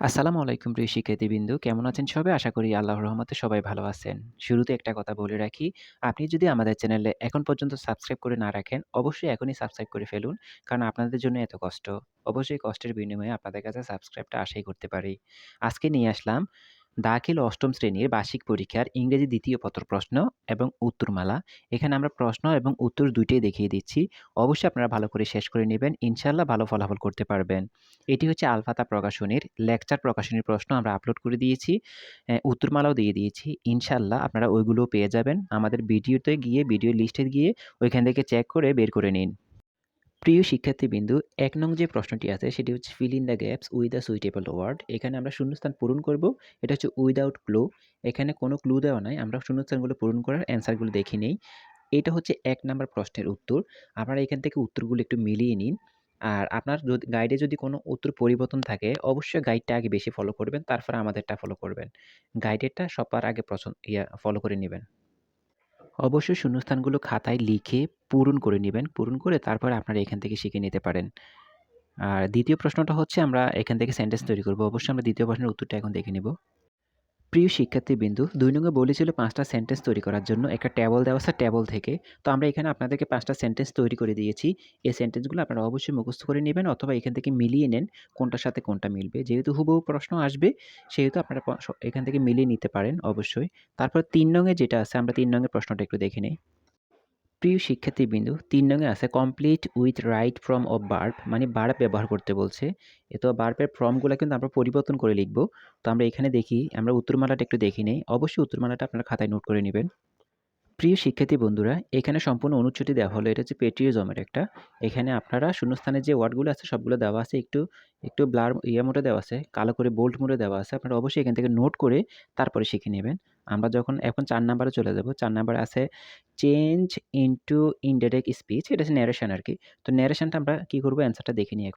আসসালামু আলাইকুম প্রিয় শিক্ষার্থীবৃন্দু। কেমন আছেন সবাই? আশা করি আল্লাহ রহমতে সবাই ভালো আছেন। শুরুতে একটা কথা বলে রাখি, আপনি যদি আমাদের চ্যানেলে এখন পর্যন্ত সাবস্ক্রাইব করে না রাখেন, অবশ্যই এখনই সাবস্ক্রাইব করে ফেলুন। কারণ আপনাদের জন্য এত কষ্ট। অবশ্যই কষ্টের বিনিময়ে আপনাদের কাছে সাবস্ক্রাইবটা আশাই করতে পারি। আজকে নিয়ে আসলাম দাখিল অষ্টম শ্রেণির বার্ষিক পরীক্ষার ইংরেজি দ্বিতীয় পত্র প্রশ্ন এবং উত্তরমালা। এখানে আমরা প্রশ্ন এবং উত্তর দুইটাই দেখিয়ে দিচ্ছি। অবশ্যই আপনারা ভালো করে শেষ করে নেবেন। ইনশাল্লাহ ভালো ফলাফল করতে পারবেন। এটি হচ্ছে আলফাতা প্রকাশনীর লেকচার প্রকাশনীর প্রশ্ন আমরা আপলোড করে দিয়েছি। উত্তরমালাও দিয়ে দিয়েছি। ইনশাল্লাহ আপনারা ওইগুলোও পেয়ে যাবেন। আমাদের ভিডিওতে গিয়ে ভিডিও লিস্টে গিয়ে ওইখান থেকে চেক করে বের করে নিন। প্রিয় শিক্ষার্থীবৃন্দু, এক নং যে প্রশ্নটি আছে সেটি হচ্ছে fill in the gaps with the suitable word. এখানে আমরা শূন্যস্থান পূরণ করব। এটা হচ্ছে উইথআউট ক্লু। এখানে কোনো ক্লু দেওয়া নাই। আমরা শূন্যস্থানগুলো পূরণ করার অ্যান্সারগুলো দেখে নেই। এটা হচ্ছে এক নাম্বার প্রশ্নের উত্তর। আপনারা এখান থেকে উত্তরগুলো একটু মিলিয়ে নিন। আর আপনার যদি গাইডে যদি কোনো উত্তর পরিবর্তন থাকে, অবশ্যই গাইডটা আগে বেশি ফলো করবেন, তারপরে আমাদেরটা ফলো করবেন। গাইডেরটা সবার আগে পছন্দ ইয়া ফলো করে নিবেন। অবশ্যই শূন্যস্থানগুলো খাতায় লিখে পূরণ করে নেবেন পূরণ করে তারপরে আপনারা এখান থেকে শিখে নিতে পারেন। আর দ্বিতীয় প্রশ্নটা হচ্ছে, আমরা এখান থেকে সেন্টেন্স তৈরি করব। অবশ্যই আমরা দ্বিতীয় প্রশ্নের উত্তরটা এখন দেখে নিব। প্রিয় শিক্ষার্থীবৃন্দু, ২ নং এ বলেছিল পাঁচটা সেন্টেন্স তৈরি করার জন্য। একটা ট্যাবল দেওয়া আছে, ট্যাবল থেকে। তো আমরা এখানে আপনাদেরকে পাঁচটা সেন্টেন্স তৈরি করে দিয়েছি। এই সেন্টেন্সগুলো আপনারা অবশ্যই মুখস্থ করে নেবেন অথবা এখান থেকে মিলিয়ে নেন কোনটার সাথে কোনটা মিলবে। যেহেতু হুবহু প্রশ্ন আসবে, সেহেতু আপনারা এখান থেকে মিলিয়ে নিতে পারেন অবশ্যই। তারপর তিন নঙে যেটা আছে আমরা তিন নঙের প্রশ্নটা একটু দেখে নেই। প্রিয় শিক্ষার্থীবৃন্দু, ৩ নং এ আছে complete with right form of verb মানে ভার্ব ব্যবহার করতে বলছে। এ তো ভার্বের ফর্মগুলো কিন্তু আমরা পরিবর্তন করে লিখব। তো আমরা এখানে দেখি, আমরা উত্তরমালাটা একটু দেখি নেই। অবশ্যই উত্তরমালাটা আপনারা খাতায় নোট করে নিবেন। প্রিয় শিক্ষার্থী বন্ধুরা, এখানে সম্পূর্ণ অনুচ্ছেদটি দেওয়া হলো। এটা হচ্ছে পেট্রিয়জমের একটা। এখানে আপনারা শূন্যস্থানে যে ওয়ার্ডগুলো আছে সবগুলো দেওয়া আছে। একটু, একটু ব্লার ইয়ে মোডে দেওয়া আছে, কালো করে বোল্ড মোডে দেওয়া আছে। আপনারা অবশ্যই এখান থেকে নোট করে তারপরে শিখে নেবেন। আমরা যখন এখন চার নাম্বারে চলে যাব। চার নাম্বারে আছে চেঞ্জ ইনটু ইনডাইরেক্ট স্পিচ। এটা হচ্ছে ন্যারেশন আর কি তো ন্যারেশনটা আমরা কী করব অ্যান্সারটা দেখে নিই।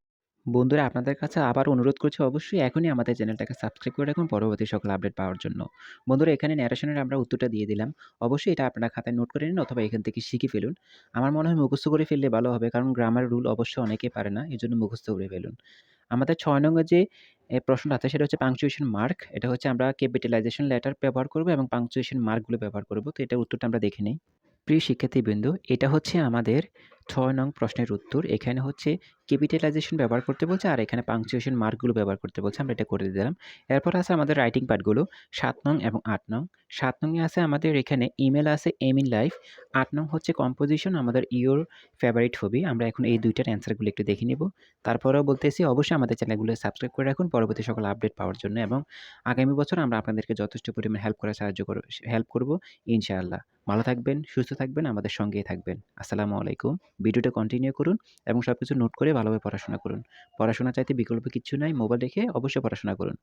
বন্ধুরা আপনাদের কাছে আবার অনুরোধ করছি অবশ্যই এখনই আমাদের চ্যানেলটাকে সাবস্ক্রাইব করে রাখুন পরবর্তী সকল আপডেট পাওয়ার জন্য। বন্ধুরা এখানে ন্যারেশনের আমরা উত্তরটা দিয়ে দিলাম। অবশ্যই এটা আপনারা খাতায় নোট করে নিন অথবা এখান থেকে শিখে ফেলুন। আমার মনে হয় মুখস্থ করে ফেললে ভালো হবে কারণ গ্রামার রুল অবশ্যই অনেকে পারে না। এই জন্য মুখস্থ করে ফেলুন। আমাদের ছয় নং এ যে প্রশ্নটা আছে সেটা হচ্ছে পাংচুয়েশন মার্ক। এটা হচ্ছে আমরা ক্যাপিটালাইজেশন লেটার ব্যবহার করব এবং পাংচুয়েশন মার্কগুলো ব্যবহার করব। তো এটার উত্তরটা আমরা দেখে নিই প্রিয় শিক্ষার্থীবৃন্দ, এটা হচ্ছে আমাদের ৬ নং প্রশ্নের উত্তর। এখানে হচ্ছে ক্যাপিটালাইজেশন ব্যবহার করতে বলছে আর এখানে পাংচুয়েশন মার্কগুলো ব্যবহার করতে বলছে। আমরা এটা করে দিলাম। এরপর আছে আমাদের রাইটিং পার্টগুলো ৭ নং এবং ৮ নং। ৭ নং এ আছে আমাদের এখানে ইমেল আছে এম ইন লাইফ। ৮ নং হচ্ছে কম্পোজিশন আমাদের ইওর ফেভারিট হবি। আমরা এখন এই ২ টার অ্যান্সারগুলো একটু দেখে নিব। তারপরেও বলতেছি, অবশ্যই আমাদের চ্যানেলগুলো সাবস্ক্রাইব করে রাখুন, পরবর্তী সকল আপডেট পাওয়ার জন্য এবং আগামী বছর আমরা আপনাদেরকে যথেষ্ট পরিমাণ হেল্প করার সাহায্য করব হেল্প করব, ইনশাআল্লাহ। ভালো থাকবেন, সুস্থ থাকবেন, আমাদের সঙ্গেই থাকবেন। আসসালামু আলাইকুম। ভিডিওটা কন্টিনিউ করুন এবং সব কিছু নোট করে ভালোভাবে পড়াশোনা করুন। পড়াশোনা চাইতে বিকল্প কিছু নাই। মোবাইল রেখে অবশ্যই পড়াশোনা করুন।